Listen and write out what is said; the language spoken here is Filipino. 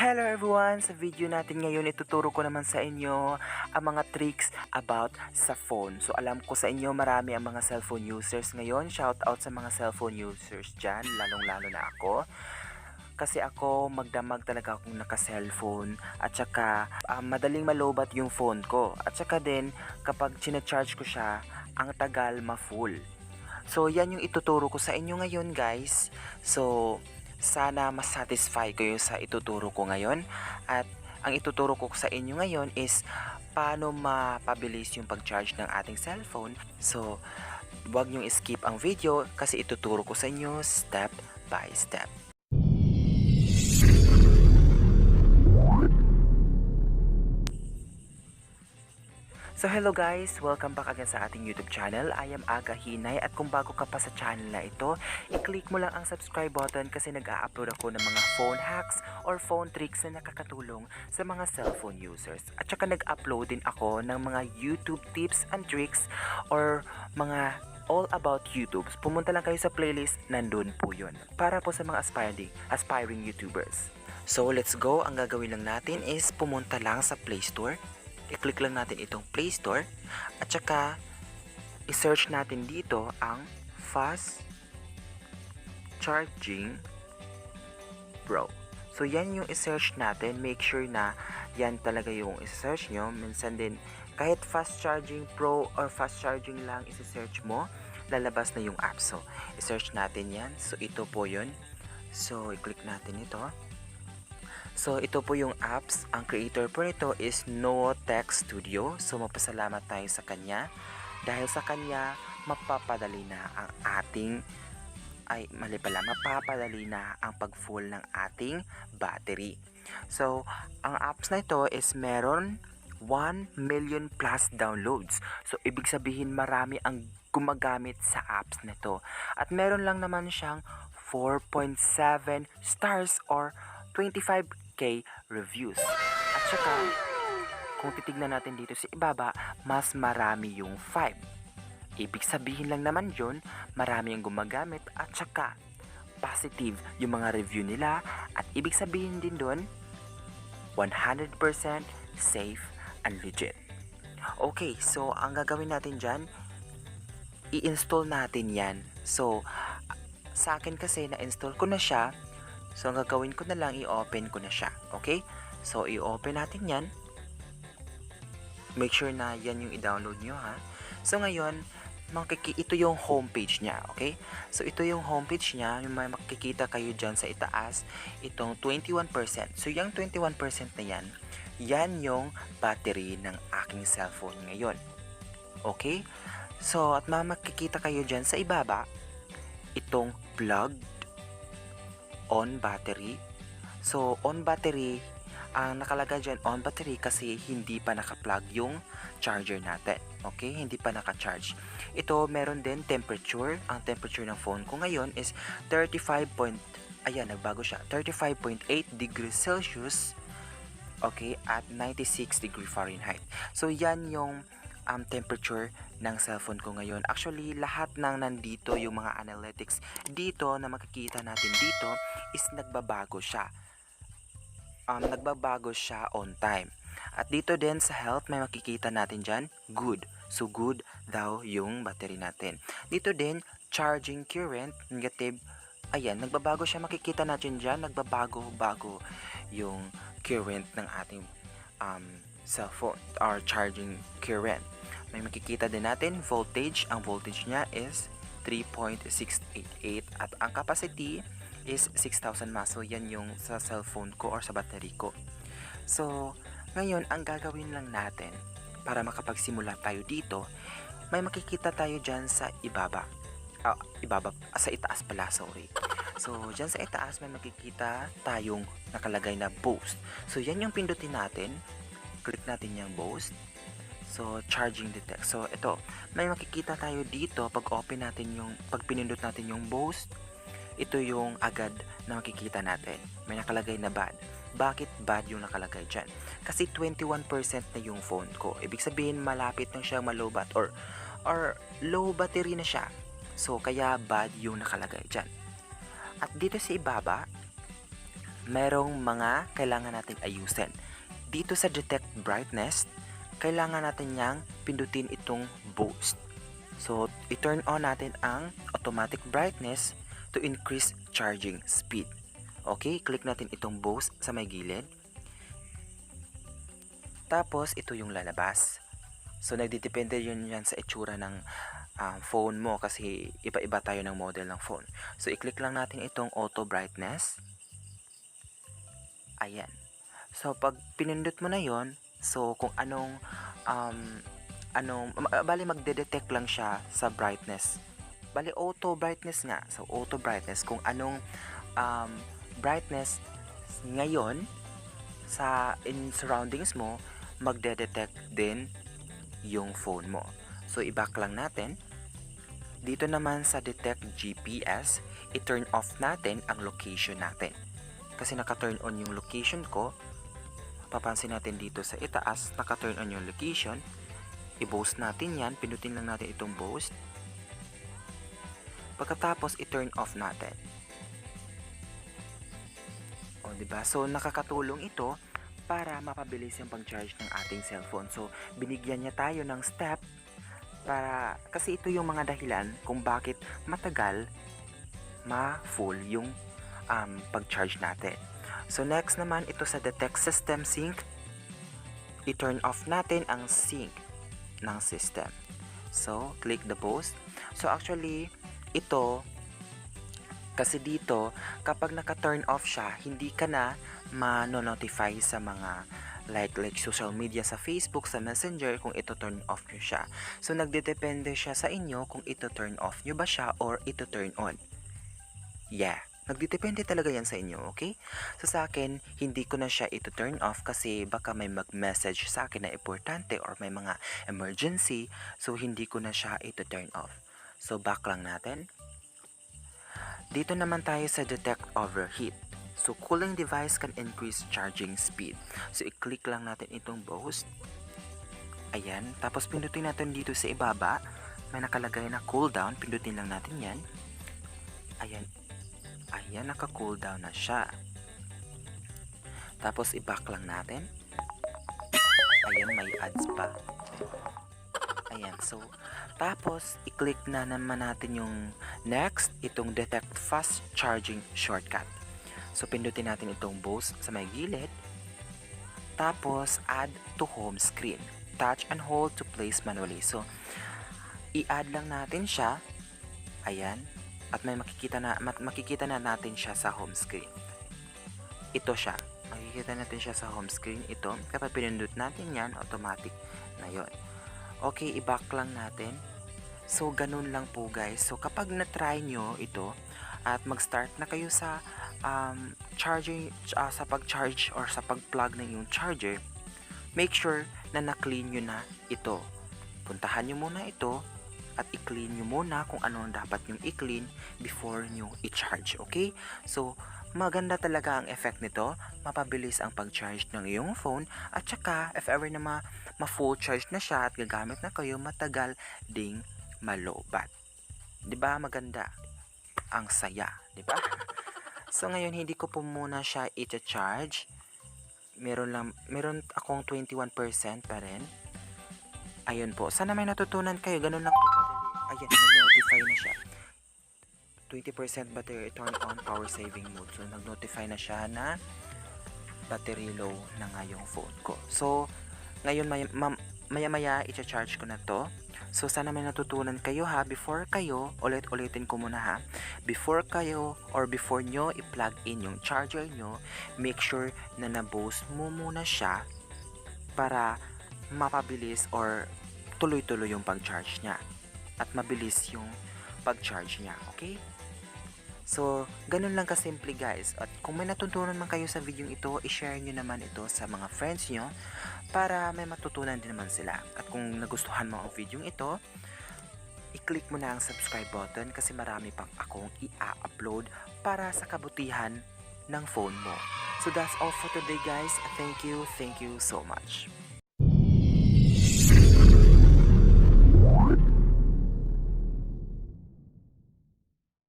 Hello everyone! Sa video natin ngayon, ituturo ko naman sa inyo ang mga tricks about sa phone. So alam ko sa inyo marami ang mga cellphone users ngayon. Shout out sa mga cellphone users dyan, lalong lalo na ako. Kasi ako magdamag talaga akong naka-cellphone at saka ah, madaling malobat yung phone ko. At saka din kapag charge ko siya, ang tagal ma-full. So yan yung ituturo ko sa inyo ngayon guys. So sana masatisfy kayo sa ituturo ko ngayon. At ang ituturo ko sa inyo ngayon is paano mapabilis yung pag-charge ng ating cellphone. So, huwag niyong skip ang video kasi ituturo ko sa inyo step by step. So hello guys, welcome back again sa ating YouTube channel. I am Aga Hinay at kung bago ka pa sa channel na ito, i-click mo lang ang subscribe button kasi nag-a-upload ako ng mga phone hacks or phone tricks na nakakatulong sa mga cellphone users. At saka nag-upload din ako ng mga YouTube tips and tricks or mga all about YouTube. Pumunta lang kayo sa playlist, nandun po yun. Para po sa mga aspiring, aspiring YouTubers. So let's go, ang gagawin lang natin is pumunta lang sa Play Store i-click lang natin itong Play Store at saka i-search natin dito ang Fast Charging Pro. So yan yung i-search natin. Make sure na yan talaga yung i-search nyo. Minsan din kahit Fast Charging Pro or Fast Charging lang i-search mo, lalabas na yung app. So i-search natin yan. So ito po yun. So i-click natin ito. So, ito po yung apps. Ang creator po nito is NoTech Studio. So, mapasalamat tayo sa kanya. Dahil sa kanya, mapapadali na ang ating ay mali pala, mapapadali na ang pag-full ng ating battery. So, ang apps na ito is meron 1 million plus downloads. So, ibig sabihin marami ang gumagamit sa apps nito. At meron lang naman siyang 4.7 stars or 25k reviews. At saka, kung titignan natin dito sa ibaba, mas marami yung 5. Ibig sabihin lang naman yun, marami ang gumagamit at saka positive yung mga review nila at ibig sabihin din doon 100% safe and legit. Okay, so ang gagawin natin dyan, i-install natin yan. So, sa akin kasi na-install ko na siya, So, ang gagawin ko na lang, i-open ko na siya. Okay? So, i-open natin yan. Make sure na yan yung i-download nyo, ha? So, ngayon, makiki ito yung homepage niya, okay? So, ito yung homepage niya, yung may makikita kayo dyan sa itaas, itong 21%. So, yung 21% na yan, yan yung battery ng aking cellphone ngayon. Okay? So, at makikita kayo dyan sa ibaba, itong plugged on battery. So, on battery, ang nakalagay dyan on battery kasi hindi pa naka-plug yung charger natin. Okay? Hindi pa naka-charge. Ito, meron din temperature. Ang temperature ng phone ko ngayon is 35. Point, ayan, nagbago siya. 35.8 degrees Celsius. Okay? At 96 degree Fahrenheit. So, yan yung um, temperature ng cellphone ko ngayon. Actually, lahat ng nandito, yung mga analytics dito na makikita natin dito is nagbabago siya. Um, nagbabago siya on time. At dito din sa health, may makikita natin dyan, good. So, good daw yung battery natin. Dito din, charging current, negative. Ayan, nagbabago siya. Makikita natin dyan, nagbabago-bago yung current ng ating um, cellphone or charging current. May makikita din natin voltage. Ang voltage niya is 3.688 at ang capacity is 6,000 mAh. So, yan yung sa cellphone ko or sa battery ko. So, ngayon, ang gagawin lang natin para makapagsimula tayo dito, may makikita tayo dyan sa ibaba. Ah, ibaba, sa itaas pala, sorry. So, dyan sa itaas, may makikita tayong nakalagay na boost. So, yan yung pindutin natin. Click natin yung boost. So, charging detect. So, ito, may makikita tayo dito pag open natin yung, pag pinindot natin yung boost, ito yung agad na makikita natin. May nakalagay na bad. Bakit bad yung nakalagay dyan? Kasi 21% na yung phone ko. Ibig sabihin, malapit na siya malobat or, or low battery na siya. So, kaya bad yung nakalagay dyan. At dito sa ibaba, merong mga kailangan natin ayusin. Dito sa detect brightness, kailangan natin niyang pindutin itong boost. So, i-turn on natin ang automatic brightness to increase charging speed. Okay, click natin itong boost sa may gilid. Tapos, ito yung lalabas. So, nagdidepende yun yan sa itsura ng um, phone mo kasi iba-iba tayo ng model ng phone. So, i-click lang natin itong auto brightness. Ayan. So, pag pinindot mo na yon so kung anong, um, anong, bali magde-detect lang siya sa brightness. Bali, auto brightness nga. So, auto brightness, kung anong um, brightness ngayon sa in surroundings mo, magde-detect din yung phone mo. So, i-back lang natin. Dito naman sa detect GPS, i-turn off natin ang location natin. Kasi naka-turn on yung location ko. Papansin natin dito sa itaas, naka-turn on yung location. I-boost natin yan. Pinutin lang natin itong boost. Pagkatapos, i-turn off natin. O, di ba? So, nakakatulong ito para mapabilis yung pag-charge ng ating cellphone. So, binigyan niya tayo ng step para kasi ito yung mga dahilan kung bakit matagal ma-full yung um, pag-charge natin. So, next naman, ito sa Detect System Sync, i-turn off natin ang sync ng system. So, click the post. So, actually, ito, kasi dito, kapag naka-turn off siya, hindi ka na ma-notify sa mga like like social media sa Facebook, sa Messenger kung ito turn off nyo siya. So nagdedepende siya sa inyo kung ito turn off nyo ba siya or ito turn on. Yeah. Nagdedepende talaga yan sa inyo, okay? So sa akin, hindi ko na siya ito turn off kasi baka may mag-message sa akin na importante or may mga emergency, so hindi ko na siya ito turn off. So back lang natin. Dito naman tayo sa detect overheat. So, cooling device can increase charging speed. So, i-click lang natin itong boost. Ayan. Tapos, pindutin natin dito sa ibaba. May nakalagay na cool down. Pindutin lang natin yan. Ayan. Ayan, naka-cool down na siya. Tapos, i-back lang natin. Ayan, may ads pa. Ayan, so, tapos, i-click na naman natin yung next, itong detect fast charging shortcut. So, pindutin natin itong boost sa may gilid. Tapos, add to home screen. Touch and hold to place manually. So, i-add lang natin siya. Ayan. At may makikita na, makikita na natin siya sa home screen. Ito siya. Makikita natin siya sa home screen. Ito. Kapag pinindot natin yan, automatic na yon. Okay, i-back lang natin. So, ganun lang po guys. So, kapag na-try nyo ito, at mag-start na kayo sa um, charging uh, sa pag-charge or sa pag-plug ng yung charger, make sure na na-clean nyo na ito. Puntahan nyo muna ito at i-clean nyo muna kung ano ang dapat nyo i-clean before nyo i-charge, okay? So, maganda talaga ang effect nito, mapabilis ang pag-charge ng iyong phone at saka if ever na ma- ma-full charge na siya at gagamit na kayo, matagal ding malobat. 'Di ba maganda? Ang saya, 'di ba? so ngayon hindi ko po muna siya i-charge. Meron lang meron akong 21% pa rin. Ayun po. Sana may natutunan kayo. Ganun lang po kadali. Ayan, nag-notify na siya. 20% battery turn on power saving mode. So, nag-notify na siya na battery low na nga yung phone ko. So, ngayon maya, ma- maya-maya i-charge ko na to. So, sana may natutunan kayo ha. Before kayo, ulit-ulitin ko muna ha. Before kayo or before nyo i-plug in yung charger nyo, make sure na na-boost mo muna siya para mapabilis or tuloy-tuloy yung pag-charge niya. At mabilis yung pag-charge niya. Okay? So, ganun lang kasimple guys. At kung may natutunan man kayo sa video ito, i-share nyo naman ito sa mga friends nyo para may matutunan din naman sila. At kung nagustuhan mo ang video ito, i-click mo na ang subscribe button kasi marami pang akong i-upload para sa kabutihan ng phone mo. So that's all for today guys. Thank you, thank you so much.